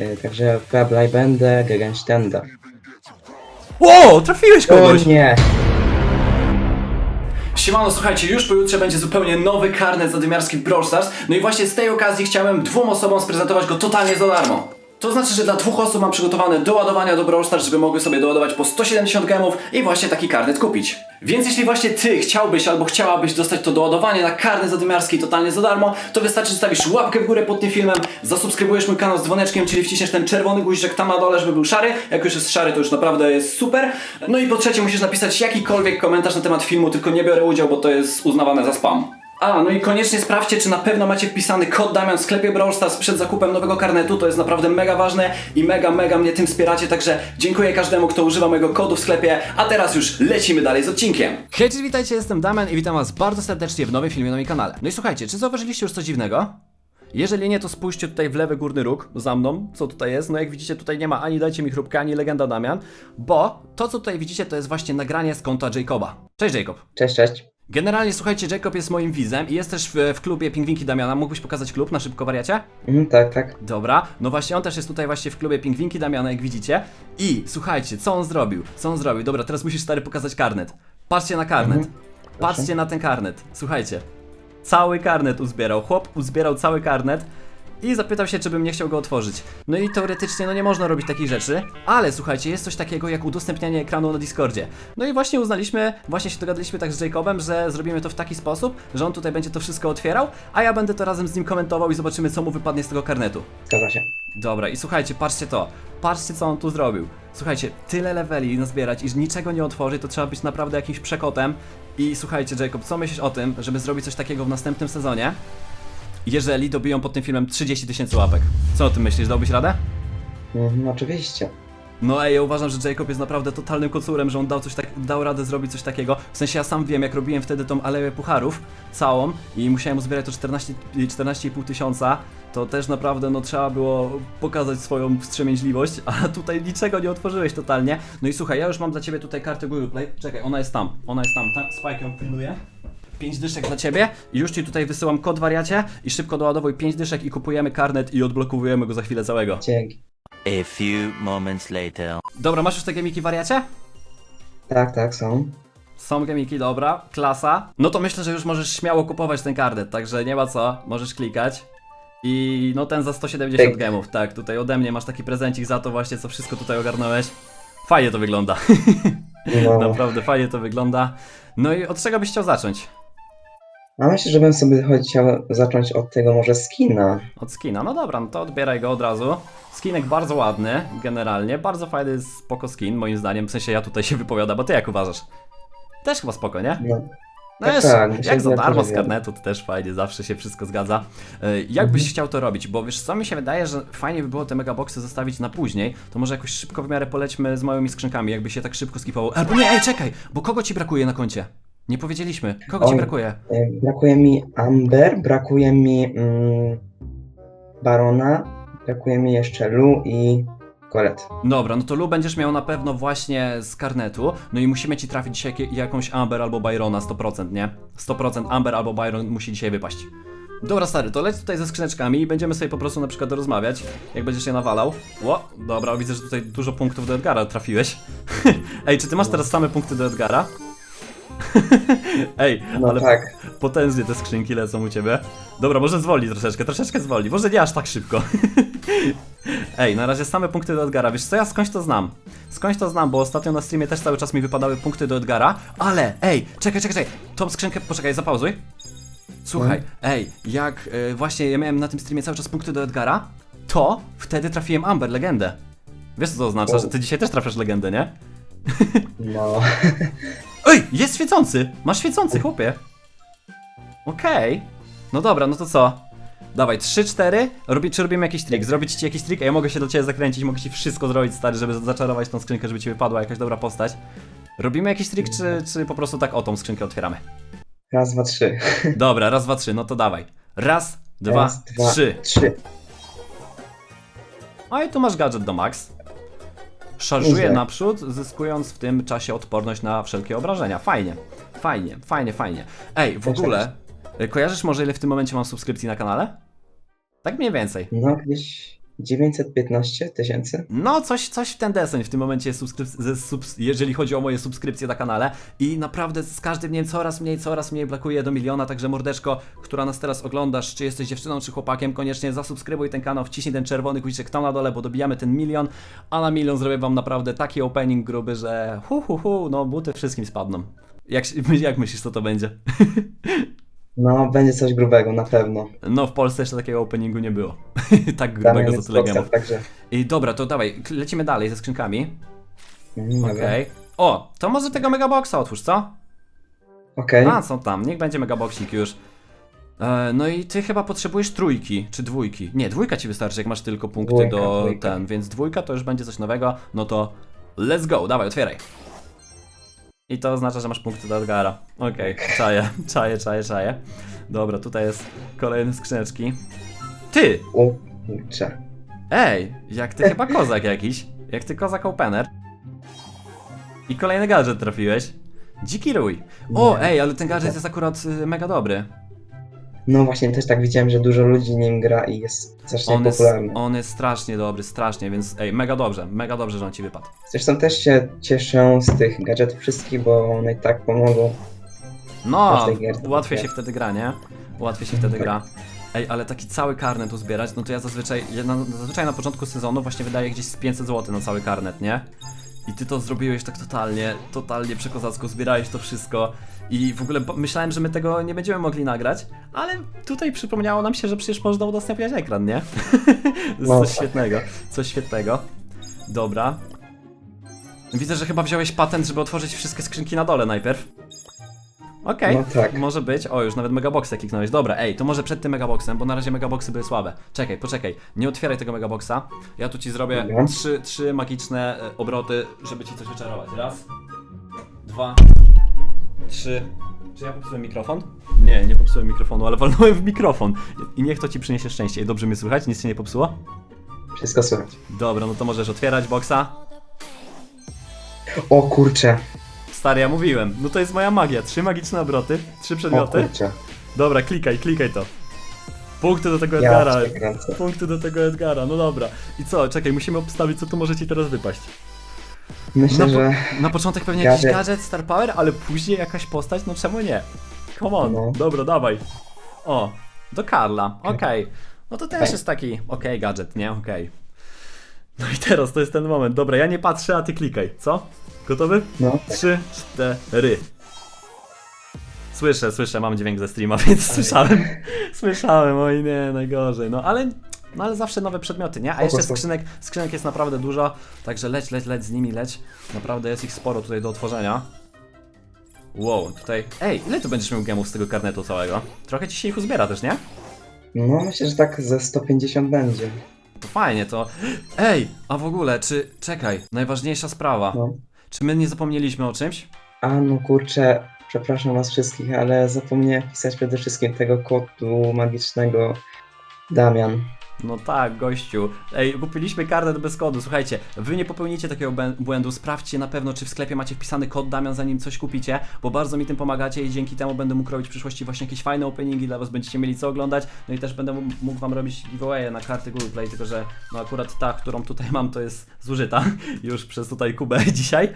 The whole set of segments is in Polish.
Y, Także Gablaj będę, Gegenstända. Ło, trafiłeś O kogoś! nie! Siemano, słuchajcie, już pojutrze będzie zupełnie nowy karnet zadymiarski w Brawl Stars. No i właśnie z tej okazji chciałem dwóm osobom sprezentować go totalnie za darmo. To znaczy, że dla dwóch osób mam przygotowane doładowania do Brawl Stars, żeby mogły sobie doładować po 170 gemów i właśnie taki karnet kupić. Więc jeśli właśnie ty chciałbyś albo chciałabyś dostać to doładowanie na karnet zadymiarski totalnie za darmo, to wystarczy, że stawisz łapkę w górę pod tym filmem, zasubskrybujesz mój kanał z dzwoneczkiem, czyli wciśniesz ten czerwony guziczek tam na dole, żeby był szary. Jak już jest szary, to już naprawdę jest super. No i po trzecie musisz napisać jakikolwiek komentarz na temat filmu, tylko nie biorę udziału, bo to jest uznawane za spam. A, no i koniecznie sprawdźcie, czy na pewno macie wpisany kod Damian w sklepie Brawl Stars przed zakupem nowego karnetu. To jest naprawdę mega ważne i mega, mega mnie tym wspieracie, także dziękuję każdemu, kto używa mojego kodu w sklepie. A teraz już lecimy dalej z odcinkiem. Hej, cześć, witajcie, jestem Damian i witam was bardzo serdecznie w nowym filmie na moim kanale. No i słuchajcie, czy zauważyliście już coś dziwnego? Jeżeli nie, to spójrzcie tutaj w lewy górny róg za mną, co tutaj jest. No jak widzicie, tutaj nie ma ani dajcie mi chrupkę, ani legenda Damian, bo to, co tutaj widzicie, to jest właśnie nagranie z konta Jacoba. Cześć Jacob. Cześć, cześć. Generalnie słuchajcie, Jacob jest moim widzem i jest też w, w klubie Pingwinki Damiana. Mógłbyś pokazać klub na szybko wariacie? Mhm, tak, tak. Dobra, no właśnie on też jest tutaj właśnie w klubie Pingwinki Damiana, jak widzicie. I słuchajcie, co on zrobił? Co on zrobił? Dobra, teraz musisz stary pokazać karnet. Patrzcie na karnet. Mhm. Patrzcie na ten karnet. Słuchajcie. Cały karnet uzbierał. Chłop uzbierał cały karnet. I zapytał się, czy bym nie chciał go otworzyć. No i teoretycznie no nie można robić takich rzeczy, ale słuchajcie, jest coś takiego jak udostępnianie ekranu na Discordzie. No i właśnie uznaliśmy, właśnie się dogadaliśmy tak z Jacobem, że zrobimy to w taki sposób, że on tutaj będzie to wszystko otwierał, a ja będę to razem z nim komentował i zobaczymy, co mu wypadnie z tego karnetu. Zgadza się. Dobra, i słuchajcie, patrzcie to. Patrzcie, co on tu zrobił. Słuchajcie, tyle leveli nazbierać i że niczego nie otworzy, to trzeba być naprawdę jakimś przekotem. I słuchajcie, Jacob, co myślisz o tym, żeby zrobić coś takiego w następnym sezonie? Jeżeli dobiją pod tym filmem 30 tysięcy łapek. Co o tym myślisz? Dałbyś radę? Mhm, oczywiście. No ej, ja uważam, że Jacob jest naprawdę totalnym kocurem, że on dał coś tak, dał radę zrobić coś takiego. W sensie ja sam wiem, jak robiłem wtedy tą aleję pucharów całą i musiałem uzbierać to 14 14,5 tysiąca, to też naprawdę no trzeba było pokazać swoją wstrzemięźliwość, a tutaj niczego nie otworzyłeś totalnie. No i słuchaj, ja już mam dla ciebie tutaj kartę Google Play. Czekaj, ona jest tam, ona jest tam, tam Spike ją pilnuje. 5 dyszek dla ciebie i już ci tutaj wysyłam kod wariacie i szybko doładowuj 5 dyszek i kupujemy karnet i odblokowujemy go za chwilę całego. Dzięki. A few moments later. Dobra, masz już te gemiki wariacie? Tak, tak, są. Są gemiki, dobra, klasa. No to myślę, że już możesz śmiało kupować ten karnet, także nie ma co, możesz klikać. I no ten za 170 Tyk. gemów, tak, tutaj ode mnie masz taki prezencik za to właśnie, co wszystko tutaj ogarnąłeś. Fajnie to wygląda, No. naprawdę fajnie to wygląda. No i od czego byś chciał zacząć? A myślę, że bym sobie chciał zacząć od tego może skina. Od skina, no dobra, no to odbieraj go od razu. Skinek bardzo ładny, generalnie, bardzo fajny, spoko skin, moim zdaniem, w sensie ja tutaj się wypowiadam, bo ty jak uważasz? Też chyba spoko, nie? No. No Tak, jest, tak, jak za darmo z karnetu, to też fajnie, zawsze się wszystko zgadza. E, Jak byś Mhm. chciał to robić? Bo wiesz co, mi się wydaje, że fajnie by było te megaboxy zostawić na później, to może jakoś szybko w miarę polećmy z małymi skrzynkami, jakby się tak szybko skipało. Albo nie, ej, czekaj, bo kogo ci brakuje na koncie? Nie powiedzieliśmy. Kogo ci Oj. brakuje? Y, Brakuje mi Amber, brakuje mi mm, Barona, brakuje mi jeszcze Lu i Colette. Dobra, no to Lu będziesz miał na pewno właśnie z karnetu, no i musimy ci trafić dzisiaj jakie- jakąś Amber albo Byrona 100%, nie? 100% Amber albo Byron musi dzisiaj wypaść. Dobra stary, to leć tutaj ze skrzyneczkami i będziemy sobie po prostu na przykład rozmawiać, jak będziesz je nawalał. Ło, dobra, widzę, że tutaj dużo punktów do Edgara trafiłeś. Ej, czy ty masz teraz same punkty do Edgara? Ej, No ale tak. potężnie te skrzynki lecą u ciebie. Dobra, może zwolni troszeczkę, troszeczkę zwolni, może nie aż tak szybko. Ej, na razie same punkty do Edgara. Wiesz co, ja skądś to znam. Skądś to znam, bo ostatnio na streamie też cały czas mi wypadały punkty do Edgara, ale ej, czekaj, czekaj, czekaj. Tą skrzynkę, poczekaj, zapauzuj. Słuchaj, ej, jak e, właśnie ja miałem na tym streamie cały czas punkty do Edgara, to wtedy trafiłem Amber, legendę. Wiesz co to oznacza, że ty dzisiaj też trafiasz legendę, nie? No. Ej, jest świecący! Masz świecący, chłopie. Okej. No dobra, no to co? Dawaj, 3-4. Robi, czy robimy jakiś trik? Zrobić ci jakiś trik? A ja mogę się do ciebie zakręcić, mogę ci wszystko zrobić, stary, żeby zaczarować tą skrzynkę, żeby ci wypadła jakaś dobra postać. Robimy jakiś trik, czy, czy po prostu tak o tą skrzynkę otwieramy? Raz, dwa, trzy. Dobra, raz, dwa, trzy, no to dawaj. Raz, dwa, Raz, dwa, trzy. trzy. A i tu masz gadżet do max. Szarżuje naprzód, zyskując w tym czasie odporność na wszelkie obrażenia. Fajnie, fajnie, fajnie, fajnie. Ej, w Tak, ogóle, y, kojarzysz może ile w tym momencie mam subskrypcji na kanale? Tak mniej więcej. No, gdzieś 915 tysięcy. No, coś, coś w ten deseń w tym momencie, subskryp- subs- jeżeli chodzi o moje subskrypcje na kanale. I naprawdę z każdym dniem coraz mniej, coraz mniej brakuje do miliona. Także mordeczko, która nas teraz oglądasz, czy jesteś dziewczyną, czy chłopakiem, koniecznie zasubskrybuj ten kanał, wciśnij ten czerwony guziczek tam na dole, bo dobijamy ten milion. A na milion zrobię wam naprawdę taki opening gruby, że hu hu hu, no buty wszystkim spadną. Jak, jak myślisz, co to będzie? No, będzie coś grubego, na pewno. No, w Polsce jeszcze takiego openingu nie było. tak grubego za tyle gemów. także... I dobra, to dawaj, lecimy dalej ze skrzynkami. Mm. Okej. O, to może tego megaboxa otwórz, co? Okej. A, są tam, niech będzie megaboxik już. E, no i ty chyba potrzebujesz trójki, czy dwójki. Nie, dwójka ci wystarczy, jak masz tylko punkty Dwójka, do dwójka. ten, więc dwójka to już będzie coś nowego, no to let's go, dawaj, otwieraj. I to oznacza, że masz punkty do Edgara. Okej, czaję, czaję, czaję, czaję. Dobra, tutaj jest kolejne skrzyneczki. Ty! O kurczę. Ej, jak ty chyba kozak jakiś. Jak ty kozak opener. I kolejny gadżet trafiłeś. Dziki rój. O, ej, ale ten gadżet jest akurat y, mega dobry. No właśnie, też tak widziałem, że dużo ludzi nim gra i jest strasznie On jest, popularny. on jest strasznie dobry, strasznie, więc ej, mega dobrze, mega dobrze, że on ci wypadł. Zresztą też się cieszę z tych gadżetów wszystkich, bo one i tak pomogą. No, Każdej gierce łatwiej tak się wtedy gra, nie? Łatwiej się wtedy gra. Ej, ale taki cały karnet uzbierać, no to ja zazwyczaj, ja na, zazwyczaj na początku sezonu właśnie wydaję gdzieś z 500 zł na cały karnet, nie? I ty to zrobiłeś tak totalnie, totalnie przekozacko, zbierałeś to wszystko i w ogóle myślałem, że my tego nie będziemy mogli nagrać, ale tutaj przypomniało nam się, że przecież można udostępniać ekran, nie? No coś świetnego, coś świetnego. Dobra. Widzę, że chyba wziąłeś patent, żeby otworzyć wszystkie skrzynki na dole najpierw. Okej, No tak. może być. O, już nawet megaboxa kliknąłeś. Dobra, ej, to może przed tym megaboxem, bo na razie megaboxy były słabe. Czekaj, poczekaj, nie otwieraj tego megaboxa. Ja tu ci zrobię Dobra. trzy, trzy magiczne e, obroty, żeby ci coś wyczarować. Raz, dwa, trzy. Czy ja popsułem mikrofon? Nie, nie popsułem mikrofonu, ale walnąłem w mikrofon. I niech to ci przyniesie szczęście. Ej, Dobrze mnie słychać? Nic się nie popsuło? Wszystko słychać. Dobra, no to możesz otwierać boxa. O kurczę. Stary, ja mówiłem. No to jest moja magia. Trzy magiczne obroty, trzy O przedmioty. kurczę. Dobra, klikaj, klikaj to. Punkty do tego Ja Edgara. cię kręcę. Punkty do tego Edgara, no dobra. I co, czekaj, musimy obstawić, co tu może ci teraz wypaść. Myślę, No, że Na początek pewnie jakiś Gadżet. gadżet, Star Power, ale później jakaś postać, no czemu nie? Come on, No. dobra, dawaj. O, do Karla, okej. No to też jest taki, okej, gadżet, nie? Okej. No i teraz to jest ten moment. Dobra, ja nie patrzę, a ty klikaj, co? Gotowy? no, Trzy, cztery. Słyszę, słyszę, mam dźwięk ze streama, więc słyszałem. Słyszałem, oj nie, najgorzej. No ale, no ale zawsze nowe przedmioty, nie? A jeszcze skrzynek, skrzynek jest naprawdę dużo, także leć, leć, leć z nimi, leć. Naprawdę jest ich sporo tutaj do otworzenia. Wow, tutaj... Ej, ile tu będziesz miał gemów z tego karnetu całego? Trochę ci się ich uzbiera też, nie? no myślę, że tak ze 150 będzie. To fajnie, to... Ej, a w ogóle, czy... Czekaj, najważniejsza sprawa. No. Czy my nie zapomnieliśmy o czymś? A no kurczę, przepraszam was wszystkich, ale zapomniałem pisać przede wszystkim tego kodu magicznego Damian. No tak, gościu. Ej, kupiliśmy karnet bez kodu. Słuchajcie, wy nie popełnicie takiego błędu. Sprawdźcie na pewno, czy w sklepie macie wpisany kod Damian, zanim coś kupicie, bo bardzo mi tym pomagacie i dzięki temu będę mógł robić w przyszłości właśnie jakieś fajne openingi dla was, będziecie mieli co oglądać. No i też będę mógł wam robić giveawaye na karty Google Play, tylko że no akurat ta, którą tutaj mam, to jest zużyta już przez tutaj Kubę dzisiaj.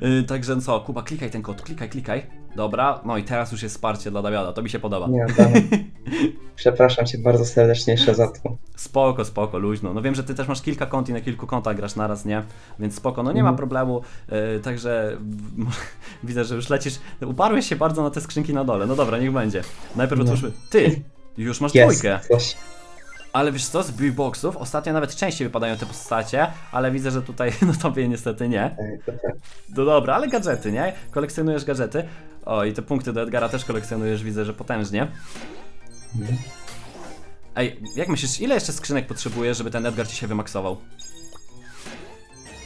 Yy, także co, Kuba, klikaj ten kod, klikaj, klikaj. Dobra, no i teraz już jest wsparcie dla Damiana, to mi się podoba. Nie, Damian. Przepraszam cię bardzo serdecznie jeszcze za to. Spoko, spoko, luźno. No wiem, że ty też masz kilka kont i na kilku kontach grasz naraz, nie? Więc spoko, no nie ma Mhm. problemu. Yy, także w- widzę, że już lecisz. Uparłeś się bardzo na te skrzynki na dole. No dobra, niech będzie. Najpierw No. otwórzmy. Ty! Już masz Jest dwójkę. coś. Ale wiesz co, z Big Boxów ostatnio nawet częściej wypadają te postacie, ale widzę, że tutaj no tobie niestety nie. Ej, to tak. No dobra, ale gadżety, nie? Kolekcjonujesz gadżety. O, i te punkty do Edgara też kolekcjonujesz, widzę, że potężnie. Ej, jak myślisz, ile jeszcze skrzynek potrzebujesz, żeby ten Edgar ci się wymaksował?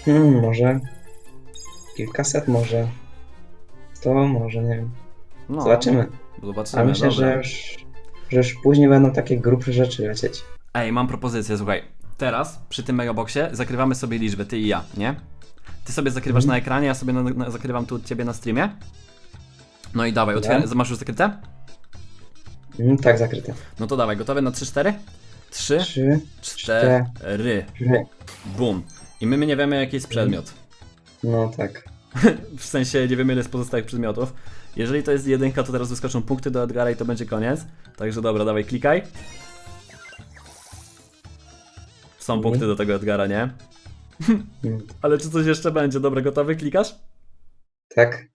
Hmm, może kilkaset, może to, może nie wiem. No, Zobaczymy. Zobaczymy, Ale myślę, dobra. że już, że już później będą takie grubsze rzeczy lecieć. Ej, mam propozycję, słuchaj. Teraz, przy tym megaboxie, zakrywamy sobie liczby, ty i ja, nie? Ty sobie zakrywasz Mhm. na ekranie, ja sobie na, na, zakrywam tu ciebie na streamie. No i dawaj, Dobra. otwier- masz już zakryte? Mm, tak, zakryte. No to dawaj, gotowy na 3-4? Trzy, trzy, cztery. cztery. Bum. I my, my nie wiemy jaki jest przedmiot. No tak. W sensie nie wiemy ile jest pozostałych przedmiotów. Jeżeli to jest jedynka, to teraz wyskoczą punkty do Edgara i to będzie koniec. Także dobra, dawaj, klikaj. Są Mhm. punkty do tego Edgara, nie? Mm, Ale czy coś jeszcze będzie? Dobra, gotowy? Klikasz? Tak.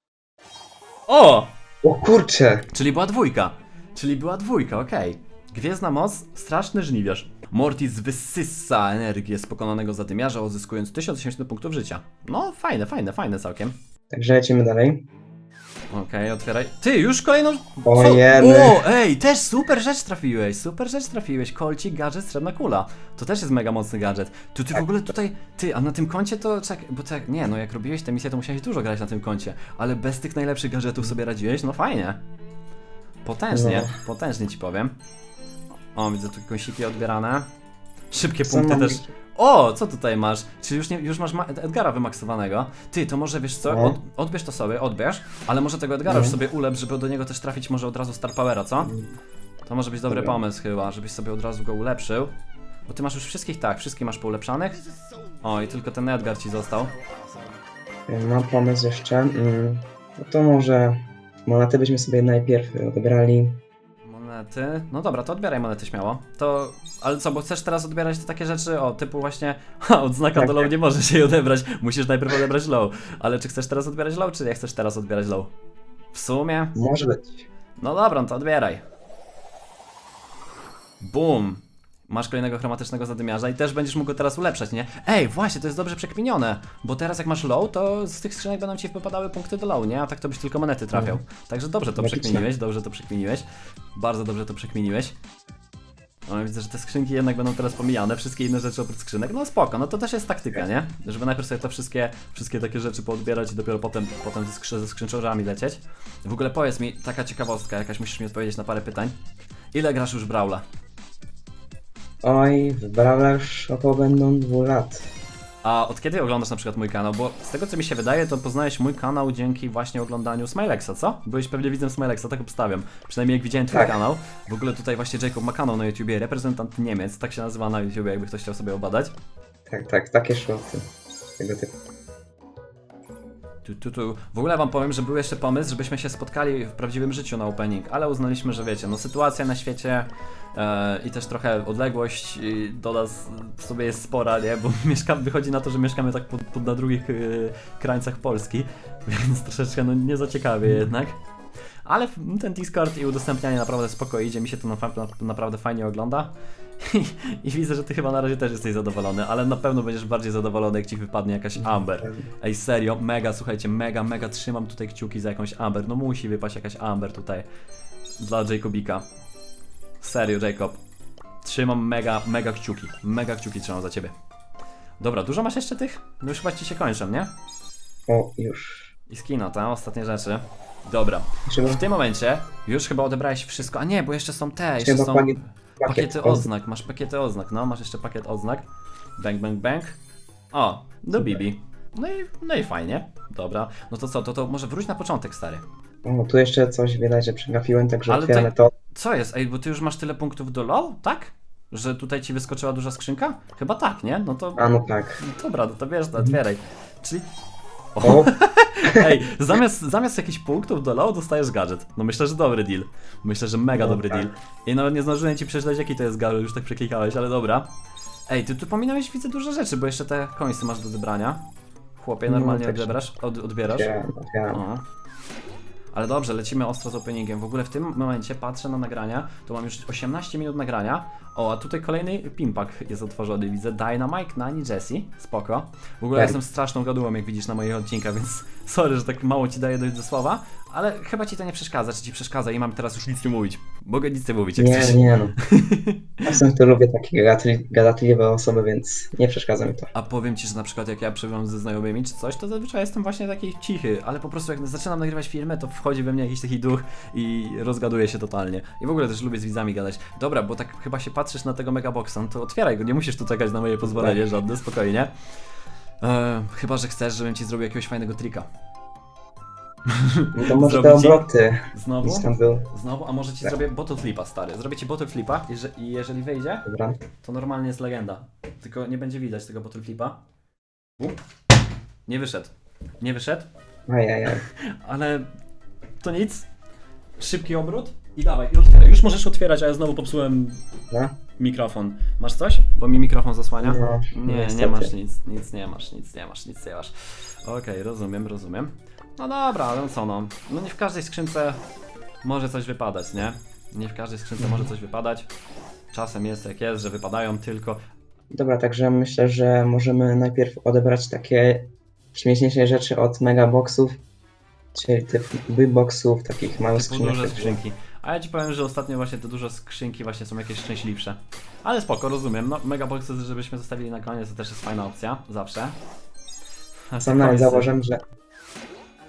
O! O kurcze! Czyli była dwójka. Czyli była dwójka, okej. Gwiezdna moc, straszny żniwiarz. Mortis wysysa energię z pokonanego zadymiarza, uzyskując 1080 punktów życia. No, fajne, fajne, fajne całkiem. Także lecimy dalej. Okej, otwieraj. Ty, już kolejną. O jeny. O, ej, też super rzecz trafiłeś, super rzecz trafiłeś. Kolcik, gadżet, srebrna kula. To też jest mega mocny gadżet. Tu ty w ogóle tutaj, ty, a na tym koncie to, czek, bo tak, nie, no jak robiłeś tę misję, to musiałeś dużo grać na tym koncie, ale bez tych najlepszych gadżetów sobie radziłeś, no fajnie. Potężnie, No. potężnie ci powiem. O, widzę tu kąsiki odbierane. Szybkie Co punkty mam też. O, co tutaj masz? Czy już, nie, już masz ma Edgara wymaksowanego? Ty, to może wiesz co? No. Od, odbierz to sobie, odbierz, ale może tego Edgara No. już sobie ulep, żeby do niego też trafić może od razu Star Powera, co? To może być dobry Dobra. pomysł chyba, żebyś sobie od razu go ulepszył. Bo ty masz już wszystkich, tak, wszystkich masz poulepszanych. O, i tylko ten Edgar ci został. Mam pomysł jeszcze. Mm, No to może monety byśmy sobie najpierw odebrali. Monety. No dobra, to odbieraj monety śmiało. To. Ale co, bo chcesz teraz odbierać te takie rzeczy? O, typu właśnie. Ha, od znaka Tak, do low tak. nie możesz jej odebrać. Musisz najpierw odebrać low. Ale czy chcesz teraz odbierać low, czy nie chcesz teraz odbierać low? W sumie. Może być. No dobra, no to odbieraj. Bum. Masz kolejnego chromatycznego zadymiarza i też będziesz mógł go teraz ulepszać, nie? Ej, właśnie, to jest dobrze przekminione, bo teraz jak masz low, to z tych skrzynek będą ci wypadały punkty do low, nie? A tak to byś tylko monety trafiał. Także dobrze to przekminiłeś, dobrze to przekminiłeś. Bardzo dobrze to przekminiłeś. No widzę, że te skrzynki jednak będą teraz pomijane, wszystkie inne rzeczy oprócz skrzynek. No spoko, no to też jest taktyka, nie? Żeby najpierw sobie te wszystkie, wszystkie takie rzeczy poodbierać i dopiero potem, potem ze, skrzy, ze skrzynczorami lecieć. W ogóle powiedz mi, taka ciekawostka jakaś, musisz mi odpowiedzieć na parę pytań. Ile grasz już w Brawla? Oj, w już około będą dwóch lat. A od kiedy oglądasz na przykład mój kanał? Bo z tego co mi się wydaje, to poznałeś mój kanał dzięki właśnie oglądaniu Smilexa, co? Byłeś pewnie widzem Smilexa, tak obstawiam. Przynajmniej jak widziałem twój Tak. kanał. W ogóle tutaj właśnie Jacob ma kanał na YouTubie, reprezentant Niemiec, tak się nazywa na YouTubie, jakby ktoś chciał sobie obadać. Tak, tak, takie szloty. Tego typu. Tu, tu, tu. W ogóle wam powiem, że był jeszcze pomysł, żebyśmy się spotkali w prawdziwym życiu na opening, ale uznaliśmy, że wiecie, no sytuacja na świecie e, i też trochę odległość do nas w sobie jest spora, nie? Bo mieszkam, wychodzi na to, że mieszkamy tak pod, pod na drugich e, krańcach Polski, więc troszeczkę no nie za ciekawie jednak. Ale ten Discord i udostępnianie naprawdę spoko idzie, mi się to na, na, naprawdę fajnie ogląda. I, I widzę, że ty chyba na razie też jesteś zadowolony, ale na pewno będziesz bardziej zadowolony, jak ci wypadnie jakaś Amber. Ej, serio, mega, słuchajcie, mega, mega trzymam tutaj kciuki za jakąś Amber. No musi wypaść jakaś Amber tutaj dla Jacobika. Serio, Jacob. Trzymam mega, mega kciuki. Mega kciuki trzymam za ciebie. Dobra, dużo masz jeszcze tych? No już chyba ci się kończą, nie? O, już. I skino, te ostatnie rzeczy. Dobra, w tym momencie już chyba odebrałeś wszystko. A nie, bo jeszcze są te, jeszcze są pakiet- pakiety pakiet oznak. Masz pakiety oznak, no, masz jeszcze pakiet oznak. Bang, bang, bang. O, do Bibi. No i, no i fajnie. Dobra, no to co, to, to może wróć na początek, stary. O, tu jeszcze coś widać, że przegapiłem, także Ale otwieramy to- to. Co jest? Ej, bo ty już masz tyle punktów do low, tak? Że tutaj ci wyskoczyła duża skrzynka? Chyba tak, nie? No to. A no tak. Dobra, no to wiesz, to otwieraj. Czyli. O, Ej, zamiast, zamiast jakichś punktów do low dostajesz gadżet. No myślę, że dobry deal. Myślę, że mega No dobry tak. deal. I nawet nie zdążyłem ci przeczytać jaki to jest gadżet, już tak przeklikałeś, ale dobra. Ej, ty tu pominąłeś widzę dużo rzeczy, bo jeszcze te końce masz do odebrania. Chłopie, No, normalnie tak się- odebrasz, od, odbierasz. otwieram. O. Ale dobrze, lecimy ostro z openingiem. W ogóle w tym momencie patrzę na nagrania, to mam już 18 minut nagrania. O, a tutaj kolejny pimpak jest otworzony. Widzę Dynamite, Nani, Jessie. Spoko. W ogóle Tak. jestem straszną gadułą, jak widzisz na moich odcinkach, więc sorry, że tak mało ci daję dojść do słowa, ale chyba ci to nie przeszkadza, czy ci przeszkadza i mam teraz już nic nie mówić. Mogę nic nie mówić, jak Nie, chcesz. nie no. Czasem to lubię takie gadatli- gadatliwe osoby, więc nie przeszkadza mi to. A powiem ci, że na przykład jak ja przebywam ze znajomymi czy coś, to zazwyczaj jestem właśnie taki cichy, ale po prostu jak zaczynam nagrywać filmy, to wchodzi we mnie jakiś taki duch i rozgaduje się totalnie. I w ogóle też lubię z widzami gadać. Dobra, bo tak chyba się patrzysz na tego megaboxa, no to otwieraj go, nie musisz tu czekać na moje pozwolenie żadne, spokojnie. E, chyba, że chcesz, żebym ci zrobił jakiegoś fajnego trika. No to może te Zrobić obroty. Znowu? Nic tam był. Znowu? A może ci Tak. zrobię bottle flipa, stary. Zrobię ci bottle flipa i, że, i jeżeli wyjdzie, Dobra. to normalnie jest legenda. Tylko nie będzie widać tego bottle flipa. U. Nie wyszedł. Nie wyszedł, Ajajaj. ale to nic. Szybki obrót i dawaj, i otwieraj. Już możesz otwierać, a ja znowu popsułem No. mikrofon. Masz coś? Bo mi mikrofon zasłania. No, Nie, nie niestety. masz nic, nic nie masz, nic nie masz, nic nie masz. Okej, rozumiem, rozumiem. No dobra, ale no co no. No nie w każdej skrzynce może coś wypadać, nie? Nie w każdej skrzynce może coś wypadać. Czasem jest jak jest, że wypadają tylko. Dobra, także myślę, że możemy najpierw odebrać takie śmieszniejsze rzeczy od megaboxów, czyli big boxów, takich małych Typu skrzynek. duże skrzynki. A ja ci powiem, że ostatnio właśnie te duże skrzynki właśnie są jakieś szczęśliwsze. Ale spoko, rozumiem. No, megaboxy, żebyśmy zostawili na koniec, to też jest fajna opcja, zawsze. A Sam nawet zauważyłem, że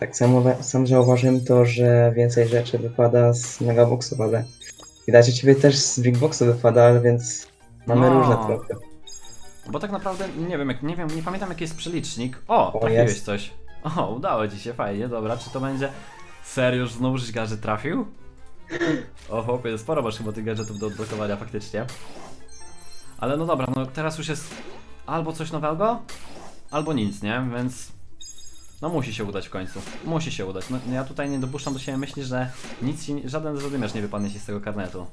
tak samo sam zauważyłem to, że więcej rzeczy wypada z megaboxów, ale widać, że ciebie też z big boxu wypada, więc mamy No. różne trochę. Bo tak naprawdę nie wiem, jak, nie wiem, nie pamiętam jaki jest przelicznik. O, O, trafiłeś jest. coś. O, udało ci się, fajnie, dobra, czy to będzie... Serio, już znowu żeś gadżet trafił? O chłopie, sporo masz chyba tych gadżetów do odblokowania faktycznie. Ale no dobra, no teraz już jest albo coś nowego, albo nic, nie? Więc... No musi się udać w końcu. Musi się udać. No, ja tutaj nie dopuszczam do siebie myśli, że nic ci, żaden zadymiarz nie wypadnie ci z tego karnetu.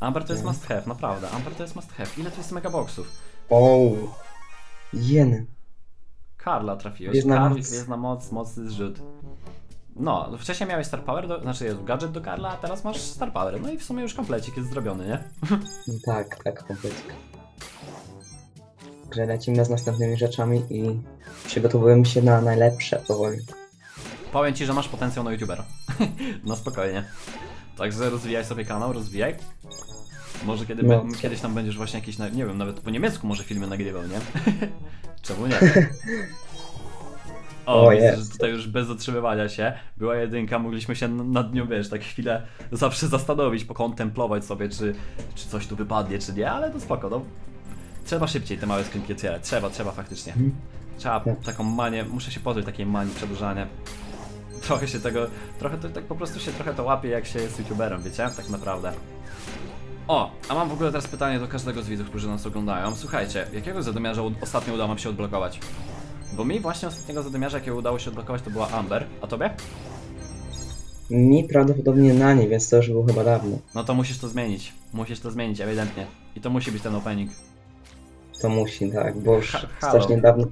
Amber to jest Nie. must have, naprawdę. Amber to jest must have. Ile tu jest megaboxów? O, jen. Karla trafiłeś. Gwiezdna Karl, moc. Gwiezdna moc, mocny zrzut. No, wcześniej miałeś Star Power, do, znaczy jest gadżet do Karla, a teraz masz Star Power. No i w sumie już komplecik jest zrobiony, nie? Tak, tak, kompletnie. Że lecimy z następnymi rzeczami i przygotowujemy się na najlepsze powoli. Powiem ci, że masz potencjał na YouTubera. no spokojnie. Także rozwijaj sobie kanał, rozwijaj. Może kiedy No. be- kiedyś tam będziesz właśnie jakiś, na- nie wiem, nawet po niemiecku może filmy nagrywał, nie? Czemu nie? O, O, widzę, jest. że tutaj już bez zatrzymywania się była jedynka, mogliśmy się n- nad nią, wiesz, tak chwilę zawsze zastanowić, pokontemplować sobie, czy, czy coś tu wypadnie, czy nie, ale to spoko, no. Trzeba szybciej te małe skrzynki otwierać, trzeba, trzeba faktycznie. Mhm. Trzeba Tak. taką manię, muszę się pozbyć takiej manii przedłużania. Trochę się tego, trochę to tak po prostu się trochę to łapie jak się jest youtuberem, wiecie? Tak naprawdę. O, a mam w ogóle teraz pytanie do każdego z widzów, którzy nas oglądają. Słuchajcie, jakiego zadymiarza ostatnio udało wam się odblokować? Bo mi właśnie ostatniego zadymiarza, jakiego udało się odblokować, to była Amber. A tobie? Mi prawdopodobnie na nie, więc to już było chyba dawno. No to musisz to zmienić. Musisz to zmienić, ewidentnie. I to musi być ten opening. To musi, tak, bo już Ha- halo. też niedawno,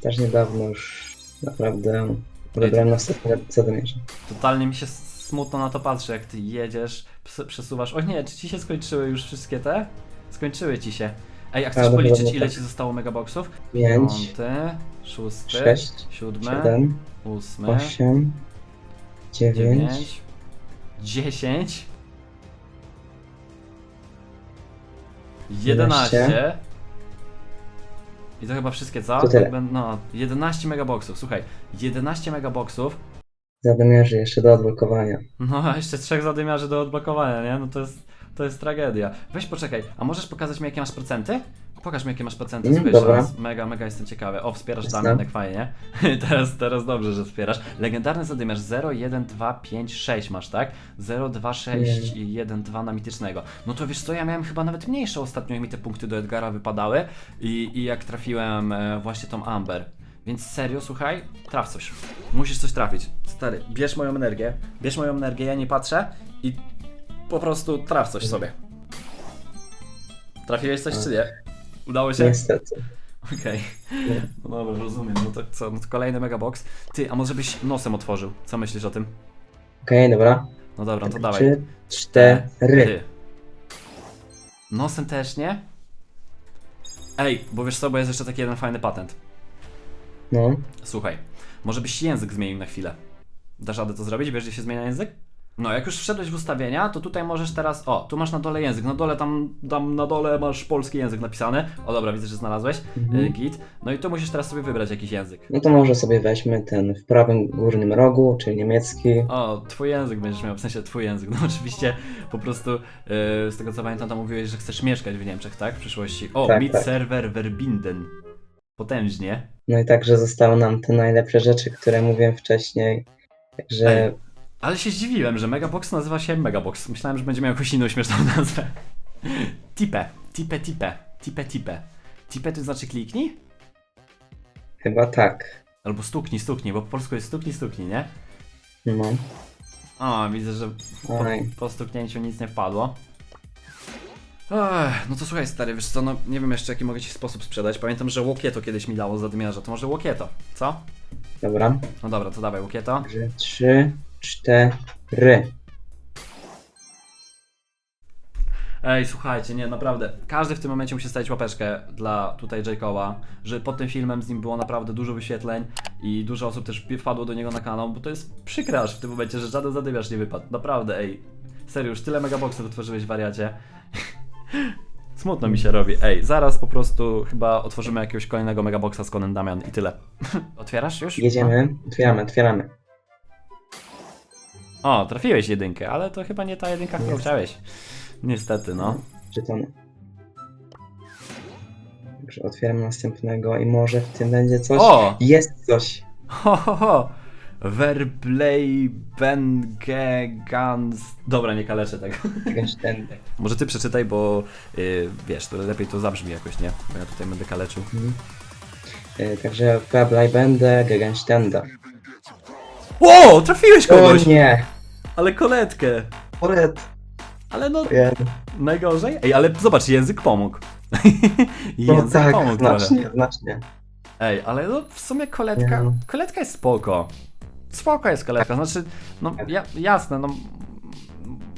też niedawno już naprawdę odebrałem następne zadymierze. Totalnie mi się smutno na to patrzy, jak ty jedziesz, przesuwasz. O nie, czy ci się skończyły już wszystkie te? Skończyły ci się. Ej, a chcesz Prawdopodobnie policzyć, ile tak. ci zostało megaboxów? 5, Piąty, szósty, 6, siódmy, 7, ósmy, 8, 9, dziewięć, dziesięć, jedenaście. I to chyba wszystkie, co? To tyle. Tak będą- No, 11 megaboxów. Słuchaj, 11 megaboxów. Zadymierzy jeszcze do odblokowania. No, a jeszcze trzech zadymiarzy do odblokowania, nie? No to jest, to jest tragedia. Weź poczekaj, a możesz pokazać mi jakie masz procenty? Pokaż mi jakie masz procenty, Mm, słuchaj, dobra. raz. Mega, mega jestem ciekawy. O, wspierasz Jasne. Damian, jak fajnie. teraz, teraz dobrze, że wspierasz. Legendarny zadymiarz 0, 1, 2, 5, 6 masz, tak? 0, 2, 6 i 1, 2 na mitycznego. No to wiesz co, ja miałem chyba nawet mniejsze ostatnio, jak mi te punkty do Edgara wypadały i, i jak trafiłem e, właśnie tą Amber. Więc serio, słuchaj, traf coś. Musisz coś trafić. Stary, bierz moją energię, bierz moją energię, ja nie patrzę i po prostu traf coś sobie. Trafiłeś coś czy nie? Udało się? Niestety. Okej. Nie. No dobra, rozumiem. No to co, no to kolejny megabox. Ty, a może byś nosem otworzył? Co myślisz o tym? Okej, dobra. No dobra, no to dawaj. Trzy, cztery. Ty. Nosem też nie? Ej, bo wiesz co, bo jest jeszcze taki jeden fajny patent. No, Słuchaj, może byś język zmienił na chwilę. Dasz radę to zrobić? Wiesz, gdzie się zmienia język? No, jak już wszedłeś w ustawienia, to tutaj możesz teraz. O, tu masz na dole język. Na dole tam, tam na dole masz polski język napisany. O dobra, widzę, że znalazłeś. Mhm. Y, git. No i tu musisz teraz sobie wybrać jakiś język. no to może sobie weźmy ten w prawym górnym rogu, czyli niemiecki. O, twój język będziesz miał, w sensie twój język. No oczywiście po prostu y, z tego co pamiętam, tam mówiłeś, że chcesz mieszkać w Niemczech, tak? W przyszłości. O, Tak, Meet tak. Server Verbinden. Potężnie. No i także zostały nam te najlepsze rzeczy, które mówiłem wcześniej. Także Ej. Ale się zdziwiłem, że Megabox nazywa się Megabox. Myślałem, że będzie miał jakąś inną śmieszną nazwę. Tipe, tipe, tipe, tipe, tipe. Tipe to znaczy kliknij? chyba tak. Albo stuknij, stuknij, bo po polsku jest stuknij, stuknij, nie? No. O, widzę, że po, Oj. po stuknięciu nic nie wpadło. Ech, no to słuchaj stary, wiesz co, no nie wiem jeszcze jaki mogę ci sposób sprzedać. Pamiętam, że Łokieto kiedyś mi dało zadymiarza, to może Łokieto, co? Dobra. No dobra, to dawaj Łokieto. Także trzy, cztery. Ej, słuchajcie, nie, naprawdę. Każdy w tym momencie musi stawić łapeczkę dla tutaj Jacoba, że pod tym filmem z nim było naprawdę dużo wyświetleń i dużo osób też wpadło do niego na kanał, bo to jest przykre aż w tym momencie, że żaden zadymiarz nie wypadł. Naprawdę, ej. Serio, już tyle megaboxów otworzyłeś wariacie. Smutno mi się robi. Ej, zaraz po prostu chyba otworzymy jakiegoś kolejnego megaboxa z Conan Damian i tyle. Otwierasz już? Jedziemy, otwieramy, otwieramy. O, trafiłeś jedynkę, ale to chyba nie ta jedynka, którą chciałeś. Niestety, no. Żetony. Także otwieram następnego i może w tym będzie coś. O! Jest coś. Ho, ho, ho. Verplay Benge Guns. Dobra, nie kaleczę tego. Ten. Może ty przeczytaj, bo yy, wiesz, to lepiej to zabrzmi jakoś, nie? Bo ja tutaj będę kaleczył. Mhm. E, Także Peblaj będę, Gegenstända. O, trafiłeś O kogoś! nie! Ale koletkę! Polet! Ale no, Jeden. najgorzej. Ej, ale zobacz, język pomógł. No język tak, pomógł trochę. znacznie, znacznie. Ej, ale no w sumie koletka, Nie. koletka jest spoko. Spoko jest koletka, znaczy, no ja, jasne, no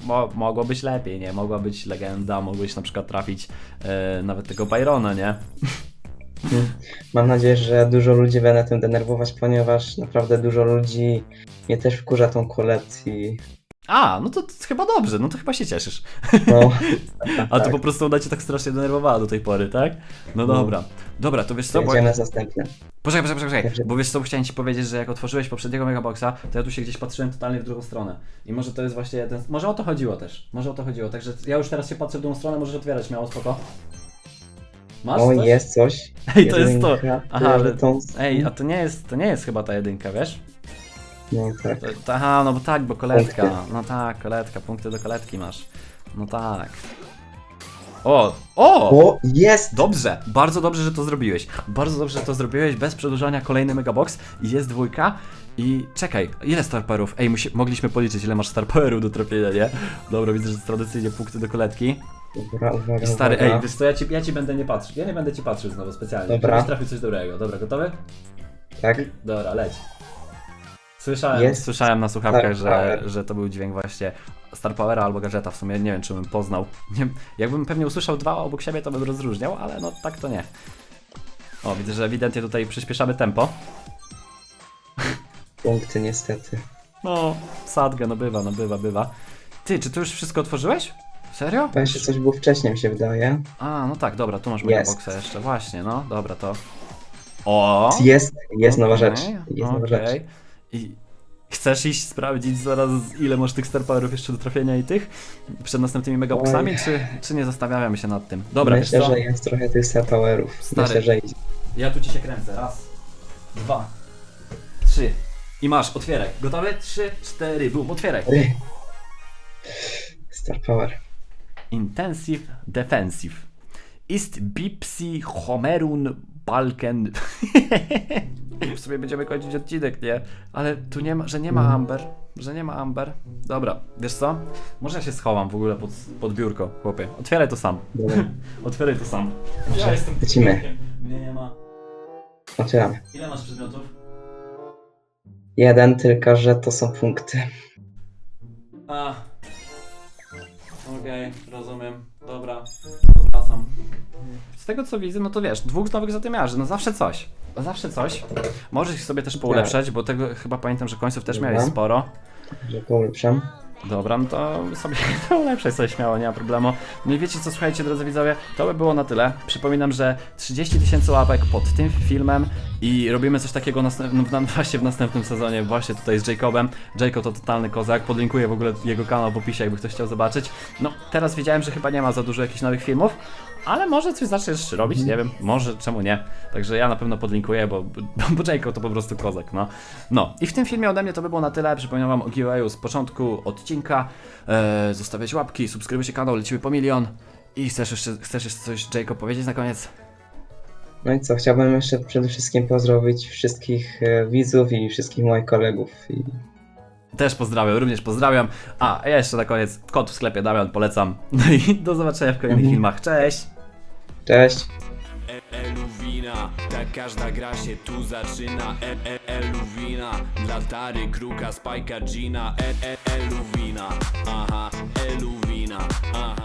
mo, mogło być lepiej, nie? Mogła być legenda, mogłeś na przykład trafić e, nawet tego Byrona, nie? Mam nadzieję, że dużo ludzi będę na tym denerwować, ponieważ naprawdę dużo ludzi mnie też wkurza tą kolet i A, no to, to chyba dobrze, no to chyba się cieszysz. no, A to tak. po prostu ona cię tak strasznie denerwowała do tej pory, tak? No dobra. Dobra, to wiesz co, bo... jedziemy z następnym. Poczekaj, poczekaj, poczekaj, Dobrze. bo wiesz co, chciałem ci powiedzieć, że jak otworzyłeś poprzedniego Megaboxa, to ja tu się gdzieś patrzyłem totalnie w drugą stronę. I może to jest właśnie ten... Może o to chodziło też, może o to chodziło, także ja już teraz się patrzę w drugą stronę, możesz otwierać, miało spoko. Masz O, coś? jest coś. Ej, to jest to. Jedynka, Aha, ale- tą... Ej, a to nie jest, to nie jest chyba ta jedynka, wiesz? No tak. To, to, aha, no bo tak, bo koletka. Punkty. No tak, koletka, punkty do koletki masz. No tak. O, o! O, jest! Dobrze, bardzo dobrze, że to zrobiłeś. Bardzo dobrze, że to zrobiłeś, bez przedłużania kolejny megabox i jest dwójka. I czekaj, ile star powerów? Ej, musi, mogliśmy policzyć, ile masz star powerów do tropienia, nie? Dobra, widzę, że tradycyjnie punkty do koletki. Dobra, uwaga, I stary, uwaga. ej, wiesz co, ja ci, ja ci będę nie patrzył. Ja nie będę ci patrzył znowu specjalnie. Dobra. Żebyś trafił coś dobrego. Dobra, gotowy? Tak? Dobra, leć. Słyszałem, Jest słyszałem na słuchawkach, Star że, Power. że to był dźwięk właśnie Star Powera albo gadżeta. W sumie nie wiem, czy bym poznał. Nie, jakbym pewnie usłyszał dwa obok siebie, to bym rozróżniał, ale no tak to nie. O, widzę, że ewidentnie tutaj przyspieszamy tempo. Punkty niestety. No, sadgę, no bywa, no bywa, bywa. Ty, czy ty już wszystko otworzyłeś? Serio? To jeszcze coś było wcześniej mi się wydaje. A, no tak, dobra, tu masz Jest. megaboxa jeszcze, właśnie, no, dobra, to. O! Jest, jest nowa rzecz. Jest nowa rzecz. I chcesz iść sprawdzić zaraz ile masz tych star powerów jeszcze do trafienia i tych przed następnymi megaboxami, Oj. czy, czy nie zastanawiamy się nad tym? Dobra, Myślę, wiesz co? że jest trochę tych star powerów. Stary. Myślę, że idzie. Ja tu ci się kręcę. Raz, dwa, trzy. I masz, otwieraj. Gotowy? Trzy, cztery, bum, otwieraj. Ry. Star power. Intensive Defensive. Ist Bipsi Homerun Balken. Już sobie będziemy kończyć odcinek, nie? Ale tu nie ma, że nie ma Amber. Że nie ma Amber. Dobra, wiesz co? Może ja się schowam w ogóle pod, pod biurko, chłopie. Otwieraj to sam. Dobra. Otwieraj to sam. Dobrze, Ja jestem lecimy. Mnie nie ma. Otwieramy. Ile masz przedmiotów? Jeden, tylko że to są punkty. A. Okej, rozumiem. Dobra. Z tego co widzę, no to wiesz, dwóch nowych zadymiarzy, no zawsze coś. Zawsze coś. Możesz ich sobie też poulepszać, bo tego chyba pamiętam, że końców też Dobra. miałeś sporo. Że poulepszam. Dobra, no to sobie to ulepszaj sobie śmiało, nie ma problemu. No i wiecie co, słuchajcie drodzy widzowie, to by było na tyle. Przypominam, że 30 tysięcy łapek pod tym filmem i robimy coś takiego następ- w, na- właśnie w następnym sezonie, właśnie tutaj z Jacobem. Jacob to totalny kozak, podlinkuję w ogóle jego kanał w opisie, jakby ktoś chciał zobaczyć. No, teraz wiedziałem, że chyba nie ma za dużo jakichś nowych filmów, ale może coś zaczniesz robić, nie wiem, może, czemu nie. Także ja na pewno podlinkuję, bo, bo Jacob to po prostu kozak, no. No, i w tym filmie ode mnie to by było na tyle. Przypominam wam o giveawayu z początku odcinka. E, zostawiać łapki, subskrybujcie kanał, lecimy po milion. I chcesz jeszcze, chcesz jeszcze coś, Jacob, powiedzieć na koniec? No i co, chciałbym jeszcze przede wszystkim pozdrowić wszystkich e, widzów i wszystkich moich kolegów. I Też pozdrawiam, również pozdrawiam. A, ja jeszcze na koniec, kod w sklepie Damian, polecam. No i do zobaczenia w kolejnych Mhm. filmach. Cześć! Cześć! Eluwina, tak każda gra się tu zaczyna. Eluwina, dla Tary, Kruka, Spajka, Gina. Eluwina, aha, Eluwina, aha